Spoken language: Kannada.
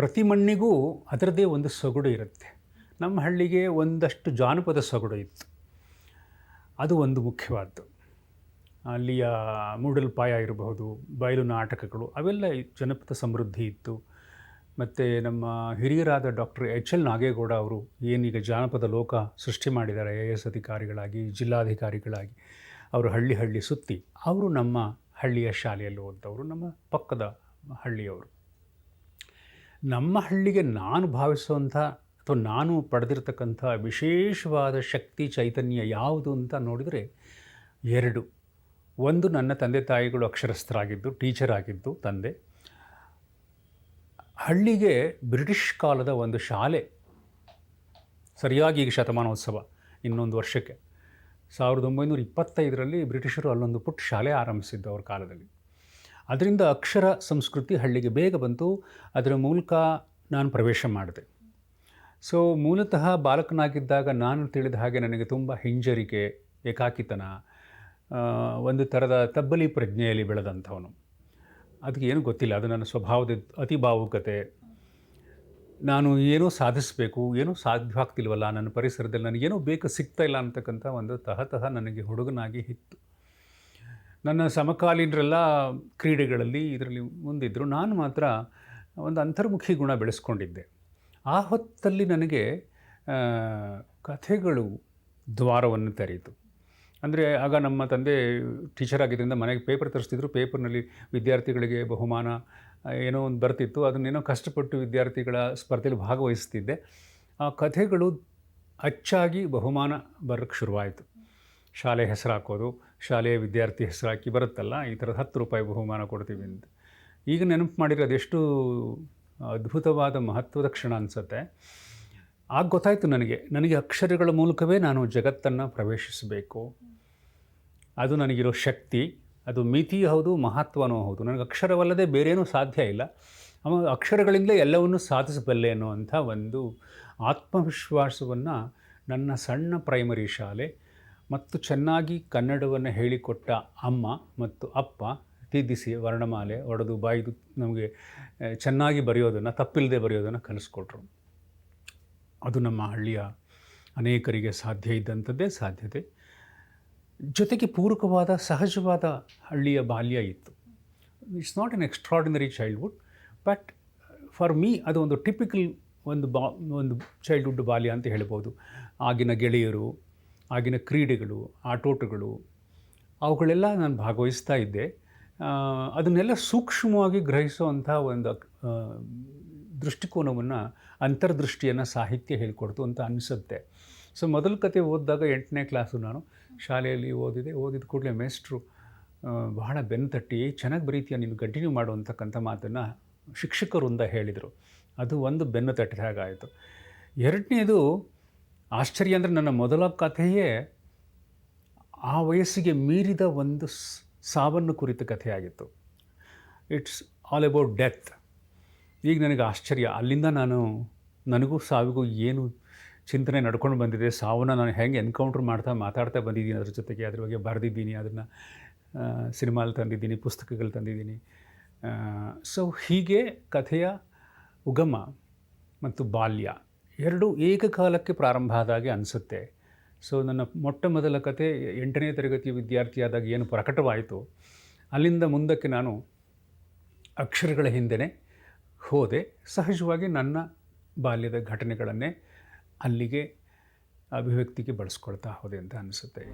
ಪ್ರತಿ ಮಣ್ಣಿಗೂ ಅದರದ್ದೇ ಒಂದು ಸೊಗಡು ಇರುತ್ತೆ. ನಮ್ಮ ಹಳ್ಳಿಗೆ ಒಂದಷ್ಟು ಜಾನಪದ ಸೊಗಡು ಇತ್ತು. ಅದು ಒಂದು ಮುಖ್ಯವಾದ್ದು. ಅಲ್ಲಿಯ ಮೂಡಲ್ಪಾಯ ಇರಬಹುದು, ಬಯಲು ನಾಟಕಗಳು, ಅವೆಲ್ಲ ಜನಪದ ಸಮೃದ್ಧಿ ಇತ್ತು. ಮತ್ತು ನಮ್ಮ ಹಿರಿಯರಾದ ಡಾಕ್ಟರ್ ಎಚ್ ಎಲ್ ನಾಗೇಗೌಡ ಅವರು ಏನೀಗ ಜಾನಪದ ಲೋಕ ಸೃಷ್ಟಿ ಮಾಡಿದ್ದಾರೆ, ಐ ಎ ಎಸ್ ಅಧಿಕಾರಿಗಳಾಗಿ, ಜಿಲ್ಲಾಧಿಕಾರಿಗಳಾಗಿ, ಅವರು ಹಳ್ಳಿ ಹಳ್ಳಿ ಸುತ್ತಿ, ಅವರು ನಮ್ಮ ಹಳ್ಳಿಯ ಶಾಲೆಯಲ್ಲಿ ಓದ್ದವರು, ನಮ್ಮ ಪಕ್ಕದ ಹಳ್ಳಿಯವರು. ನಮ್ಮ ಹಳ್ಳಿಗೆ ನಾನು ಭಾವಿಸುವಂಥ ಅಥವಾ ನಾನು ಪಡೆದಿರ್ತಕ್ಕಂಥ ವಿಶೇಷವಾದ ಶಕ್ತಿ, ಚೈತನ್ಯ ಯಾವುದು ಅಂತ ನೋಡಿದರೆ ಎರಡು. ಒಂದು, ನನ್ನ ತಂದೆ ತಾಯಿಗಳು ಅಕ್ಷರಸ್ಥರಾಗಿದ್ದು ಟೀಚರ್ ಆಗಿದ್ದು, ತಂದೆ. ಹಳ್ಳಿಗೆ ಬ್ರಿಟಿಷ್ ಕಾಲದ ಒಂದು ಶಾಲೆ, ಸರಿಯಾಗಿ ಈಗ ಶತಮಾನೋತ್ಸವ, ಇನ್ನೊಂದು ವರ್ಷಕ್ಕೆ. ಸಾವಿರದ ಒಂಬೈನೂರ ಇಪ್ಪತ್ತೈದರಲ್ಲಿ ಬ್ರಿಟಿಷರು ಅಲ್ಲೊಂದು ಪುಟ್ಟ ಶಾಲೆ ಆರಂಭಿಸಿದ್ದು ಅವ್ರ ಕಾಲದಲ್ಲಿ. ಅದರಿಂದ ಅಕ್ಷರ ಸಂಸ್ಕೃತಿ ಹಳ್ಳಿಗೆ ಬೇಗ ಬಂತು. ಅದರ ಮೂಲಕ ನಾನು ಪ್ರವೇಶ ಮಾಡಿದೆ. ಸೊ ಮೂಲತಃ ಬಾಲಕನಾಗಿದ್ದಾಗ ನಾನು ತಿಳಿದ ಹಾಗೆ ನನಗೆ ತುಂಬ ಹಿಂಜರಿಕೆ, ಏಕಾಕಿತನ ಒಂದು ಥರದ ತಬ್ಬಲಿ ಪ್ರಜ್ಞೆಯಲ್ಲಿ ಬೆಳೆದಂಥವನು. ಅದಕ್ಕೆ ಏನೂ ಗೊತ್ತಿಲ್ಲ. ಅದು ನನ್ನ ಸ್ವಭಾವದ ಅತಿ ಭಾವುಕತೆ. ನಾನು ಏನೂ ಸಾಧಿಸಬೇಕು, ಏನೂ ಸಾಧ್ಯವಾಗ್ತಿಲ್ವಲ್ಲ, ನನ್ನ ಪರಿಸರದಲ್ಲಿ ನನಗೇನೋ ಬೇಕು, ಸಿಗ್ತಾ ಇಲ್ಲ ಅಂತಕ್ಕಂಥ ಒಂದು ತಹತಃ ನನಗೆ ಹುಡುಗನಾಗಿ ಇತ್ತು ನನ್ನ ಸಮಕಾಲೀನರೆಲ್ಲ ಕ್ರೀಡೆಗಳಲ್ಲಿ ಇದರಲ್ಲಿ ಮುಂದಿದ್ದರು. ನಾನು ಮಾತ್ರ ಒಂದು ಅಂತರ್ಮುಖಿ ಗುಣ ಬೆಳೆಸ್ಕೊಂಡಿದ್ದೆ. ಆ ಹೊತ್ತಲ್ಲಿ ನನಗೆ ಕಥೆಗಳು ದ್ವಾರವನ್ನು ತೆರೆಯಿತು. ಅಂದರೆ ಆಗ ನಮ್ಮ ತಂದೆ ಟೀಚರ್ ಆಗಿದ್ದರಿಂದ ಮನೆಗೆ ಪೇಪರ್ ತರಿಸ್ತಿದ್ರು. ಪೇಪರ್ನಲ್ಲಿ ವಿದ್ಯಾರ್ಥಿಗಳಿಗೆ ಬಹುಮಾನ, ಏನೋ ಒಂದು ಬರ್ತಿತ್ತು. ಅದನ್ನೇನೋ ಕಷ್ಟಪಟ್ಟು ವಿದ್ಯಾರ್ಥಿಗಳ ಸ್ಪರ್ಧೆಯಲ್ಲಿ ಭಾಗವಹಿಸ್ತಿದ್ದೆ. ಆ ಕಥೆಗಳು ಅಚ್ಚಾಗಿ ಬಹುಮಾನ ಬರೋಕ್ಕೆ ಶುರುವಾಯಿತು. ಶಾಲೆ ಹೆಸರು ಹಾಕೋದು ಶಾಲೆಯ ವಿದ್ಯಾರ್ಥಿ ಹೆಸರು ಹಾಕಿ ಬರುತ್ತಲ್ಲ, ಈ ಥರದ ಹತ್ತು ರೂಪಾಯಿ ಬಹುಮಾನ ಕೊಡ್ತೀವಿ ಅಂತ. ಈಗ ನೆನಪು ಮಾಡಿರೋದೆಷ್ಟು ಅದ್ಭುತವಾದ ಮಹತ್ವದ ಕ್ಷಣ ಅನಿಸುತ್ತೆ. ಆಗ ಗೊತ್ತಾಯಿತು ನನಗೆ ನನಗೆ ಅಕ್ಷರಗಳ ಮೂಲಕವೇ ನಾನು ಜಗತ್ತನ್ನು ಪ್ರವೇಶಿಸಬೇಕು. ಅದು ನನಗಿರೋ ಶಕ್ತಿ, ಅದು ಮಿತಿ ಹೌದು, ಮಹತ್ವನೂ ಹೌದು. ನನಗೆ ಅಕ್ಷರವಲ್ಲದೆ ಬೇರೇನೂ ಸಾಧ್ಯ ಇಲ್ಲ. ಅವ ಅಕ್ಷರಗಳಿಂದಲೇ ಎಲ್ಲವನ್ನೂ ಸಾಧಿಸಬಲ್ಲೆ ಅನ್ನುವಂಥ ಒಂದು ಆತ್ಮವಿಶ್ವಾಸವನ್ನು ನನ್ನ ಸಣ್ಣ ಪ್ರೈಮರಿ ಶಾಲೆ ಮತ್ತು ಚೆನ್ನಾಗಿ ಕನ್ನಡವನ್ನು ಹೇಳಿಕೊಟ್ಟ ಅಮ್ಮ ಮತ್ತು ಅಪ್ಪ ತಿದ್ದಿಸಿ ವರ್ಣಮಾಲೆ ಒಡೆದು ಬಾಯ್ದು ನಮಗೆ ಚೆನ್ನಾಗಿ ಬರೆಯೋದನ್ನು, ತಪ್ಪಿಲ್ಲದೆ ಬರೆಯೋದನ್ನು ಕಲಿಸ್ಕೊಟ್ರು. ಅದು ನಮ್ಮ ಹಳ್ಳಿಯ ಅನೇಕರಿಗೆ ಸಾಧ್ಯ ಇದ್ದಂಥದ್ದೇ ಸಾಧ್ಯತೆ. ಜೊತೆಗೆ ಪೂರಕವಾದ, ಸಹಜವಾದ ಹಳ್ಳಿಯ ಬಾಲ್ಯ ಇತ್ತು. It's not an extraordinary childhood but for me ಅದು ಒಂದು ಟಿಪಿಕಲ್ ಒಂದು ಬಾ, ಒಂದು ಚೈಲ್ಡ್ಹುಡ್ ಬಾಲ್ಯ ಅಂತ ಹೇಳ್ಬೋದು. ಆಗಿನ ಗೆಳೆಯರು ಆಗಿನ ಕ್ರೀಡೆಗಳು, ಆಟೋಟಗಳು, ಅವುಗಳೆಲ್ಲ ನಾನು ಭಾಗವಹಿಸ್ತಾ ಇದ್ದೆ. ಅದನ್ನೆಲ್ಲ ಸೂಕ್ಷ್ಮವಾಗಿ ಗ್ರಹಿಸುವಂಥ ಒಂದು ದೃಷ್ಟಿಕೋನವನ್ನು, ಅಂತರ್ದೃಷ್ಟಿಯನ್ನು ಸಾಹಿತ್ಯ ಹೇಳ್ಕೊಡ್ತು ಅಂತ ಅನಿಸುತ್ತೆ. ಸೊ, ಮೊದಲ ಕತೆ ಓದಿದಾಗ ಎಂಟನೇ ಕ್ಲಾಸು ನಾನು. ಶಾಲೆಯಲ್ಲಿ ಓದಿದೆ. ಓದಿದ ಕೂಡಲೇ ಮೇಸ್ಟ್ರು ಬಹಳ ಬೆನ್ನು ತಟ್ಟಿ ಚೆನ್ನಾಗಿ ಬರೀತೀಯ, ನೀನು ಕಂಟಿನ್ಯೂ ಮಾಡು ಅಂತಕ್ಕಂಥ ಮಾತನ್ನು ಶಿಕ್ಷಕರಿಂದ ಹೇಳಿದರು. ಅದು ಒಂದು ಬೆನ್ನು ತಟ್ಟಿದ ಹಾಗಾಯಿತು ಎರಡನೇದು ಆಶ್ಚರ್ಯ ಅಂದರೆ ನನ್ನ ಮೊದಲ ಕಥೆಯೇ ಆ ವಯಸ್ಸಿಗೆ ಮೀರಿದ ಒಂದು ಸಾವನ್ನು ಕುರಿತ ಕಥೆಯಾಗಿತ್ತು. ಇಟ್ಸ್ ಆಲ್ ಅಬೌಟ್ ಡೆತ್ ಈಗ ನನಗೆ ಆಶ್ಚರ್ಯ. ಅಲ್ಲಿಂದ ನಾನು ನನಗೂ ಸಾವಿಗೂ ಏನು ಚಿಂತನೆ ನಡ್ಕೊಂಡು ಬಂದಿದೆ? ಸಾವನ್ನು ನಾನು ಹೆಂಗೆ ಎನ್ಕೌಂಟ್ರ್ ಮಾಡ್ತಾ ಮಾತಾಡ್ತಾ ಬಂದಿದ್ದೀನಿ ಅದ್ರ ಜೊತೆಗೆ? ಅದ್ರ ಬಗ್ಗೆ ಬರೆದಿದ್ದೀನಿ, ಅದನ್ನು ಸಿನಿಮಾಲಿ ತಂದಿದ್ದೀನಿ, ಪುಸ್ತಕಗಳು ತಂದಿದ್ದೀನಿ. ಸೊ ಹೀಗೆ ಕಥೆಯ ಉಗಮ ಮತ್ತು ಬಾಲ್ಯ. ಎರಡೂ ಏಕಕಾಲಕ್ಕೆ ಪ್ರಾರಂಭ ಆದಾಗೆ ಅನಿಸುತ್ತೆ. ಸೊ ನನ್ನ ಮೊಟ್ಟ ಮೊದಲ ಕತೆ ಎಂಟನೇ ತರಗತಿ ವಿದ್ಯಾರ್ಥಿಯಾದಾಗ ಏನು ಪ್ರಕಟವಾಯಿತು. ಅಲ್ಲಿಂದ ಮುಂದಕ್ಕೆ ನಾನು ಅಕ್ಷರಗಳ ಹಿಂದೆನೇ ಹೋದೆ. ಸಹಜವಾಗಿ ನನ್ನ ಬಾಲ್ಯದ ಘಟನೆಗಳನ್ನೇ ಅಲ್ಲಿಗೆ ಅಭಿವ್ಯಕ್ತಿಗೆ ಬಳಸ್ಕೊಳ್ತಾ ಹೋದೆ ಅಂತ ಅನಿಸುತ್ತೆ.